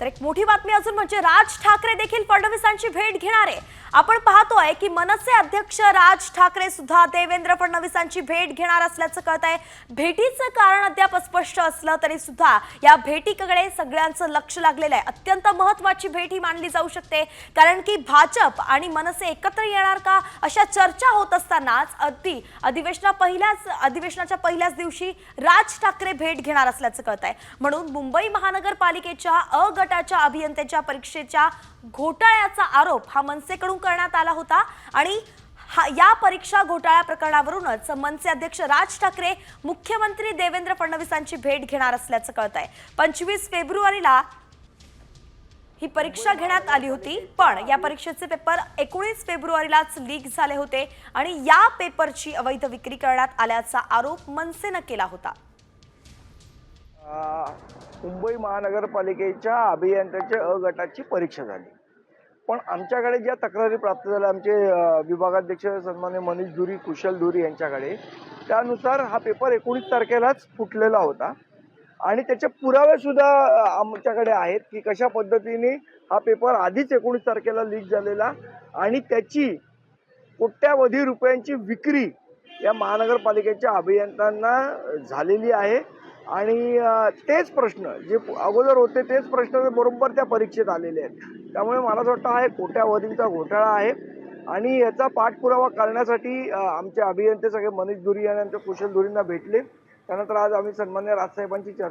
तर एक मोठी बातमी अजून म्हणजे राज ठाकरे देखील फडणवीसांची भेट घेणार. आहे आपण पाहतोय की मनसे अध्यक्ष राज ठाकरे सुद्धा देवेंद्र फडणवीसांची भेट घेणार असल्याचं कळत आहे भेटीचं कारण अद्याप स्पष्ट असलं तरी सुद्धा या भेटीकडे सगळ्यांचं लक्ष लागलेलं आहे अत्यंत महत्वाची भेट ही मानली जाऊ शकते. कारण की भाजप आणि मनसे एकत्र येणार का अशा चर्चा होत असतानाच अगदी अधिवेशना पहिल्याच अधिवेशनाच्या पहिल्याच दिवशी राज ठाकरे भेट घेणार असल्याचं कळत आहे म्हणून मुंबई महानगरपालिकेच्या अ गटाच्या अभियंत्याच्या परीक्षेच्या घोटाळ्याचा आरोप हा मनसेकडून करण्यात आला होता. आणि हा या परीक्षा घोटाळ्या प्रकरणावरूनच मनसे अध्यक्ष राज ठाकरे मुख्यमंत्री देवेंद्र फडणवीसांची भेट घेणार असल्याचं कळत आहे पंचवीस फेब्रुवारीला ही परीक्षा घेण्यात आली होती पण या परीक्षेचे पेपर एकोणीस फेब्रुवारीलाच लीक झाले होते आणि या पेपरची अवैध विक्री करण्यात आल्याचा आरोप मनसेनं केला होता. मुंबई महानगरपालिकेच्या अभियंत्याच्या अ गटाची परीक्षा झाली. पण आमच्याकडे ज्या तक्रारी प्राप्त झाल्या आमचे विभागाध्यक्ष सन्मान्य मनीष धुरी कुशल धुरी यांच्याकडे त्यानुसार हा पेपर एकोणीस तारखेलाच फुटलेला होता. आणि त्याचे पुरावेसुद्धा आमच्याकडे आहेत की कशा पद्धतीने हा पेपर आधीच एकोणीस तारखेला लीक झालेला आणि त्याची कोट्यावधी रुपयांची विक्री या महानगरपालिकेच्या अभियंत्यांना झालेली आहे. आणि तेच प्रश्न जे अगोदर होते तेच प्रश्न बरोबर त्या परीक्षेत आलेले आहेत. त्यामुळे मला असं वाटतं हा एक कोट्यावधींचा घोटाळा आहे. आणि याचा पाठपुरावा करण्यासाठी आमचे अभियंते सगळे मनीष धुरी आणि आमच्या कुशल धुरींना भेटले. त्यानंतर आज आम्ही सन्मान्य राजसाहेबांची चर्चा